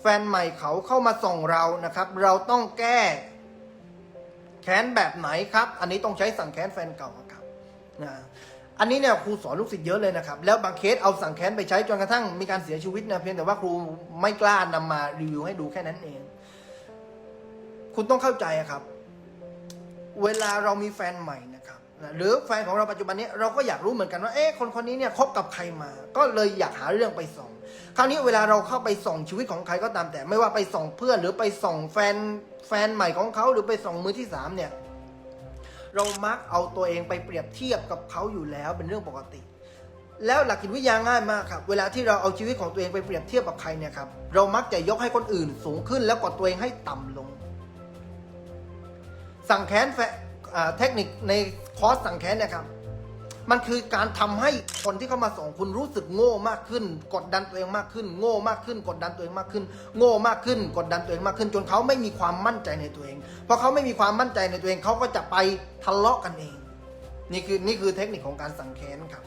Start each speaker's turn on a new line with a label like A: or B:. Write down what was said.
A: แฟนใหม่เขาเข้ามาส่งเรานะครับ เราต้องแก้แค้นแบบไหนครับ อันนี้ต้องใช้สั่งแค้นแฟนเก่าครับนะอันนี้เนี่ยครูสอนลูกศิษย์เยอะเลยนะครับ แล้วบางเคสเอาสั่งแค้นไปใช้จนกระทั่งมีการเสียชีวิตนะเพียงแต่ว่าครูไม่กล้านำมารีวิวให้ดูแค่นั้นเอง คุณต้องเข้าใจครับ เวลาเรามีแฟนใหม่นะครับหรือแฟนของเราปัจจุบันนี้เราก็อยากรู้เหมือนกันว่าเอ๊ะคนคนนี้เนี่ยคบกับใครมา ก็เลยอยากหาเรื่องไปส่อง ราวนี้เวลาเราเข้าไปส่องชีวิตของใครก็ตามแต่ ไม่ว่าไปส่องเพื่อนหรือไปส่องแฟนแฟนใหม่ของเขาหรือไปส่องมือที่สามเนี่ยเรามักเอาตัวเองไปเปรียบเทียบกับเขาอยู่แล้วเป็นเรื่องปกติ แล้วหลักจิตวิทยาง่ายมากครับ เวลาที่เราเอาชีวิตของตัวเองไปเปรียบเทียบกับใครเนี่ยครับเรามักจะยกให้คนอื่นสูงขึ้นแล้วกดตัวเองให้ต่ำลง สั่งแค้นแฟเทคนิคในคอร์สสั่งแค้นเนี่ยครับ มันคือการทำให้คนที่เข้ามาส่งคุณรู้สึกโง่มากขึ้น กดดันตัวเองมากขึ้น โง่มากขึ้น กดดันตัวเองมากขึ้น โง่มากขึ้น กดดันตัวเองมากขึ้น จนเขาไม่มีความมั่นใจในตัวเองพอเขาไม่มีความมั่นใจในตัวเองเขาก็จะไปทะเลาะกันเอง นี่คือนี่คือเทคนิคของการสั่งแค้นครับ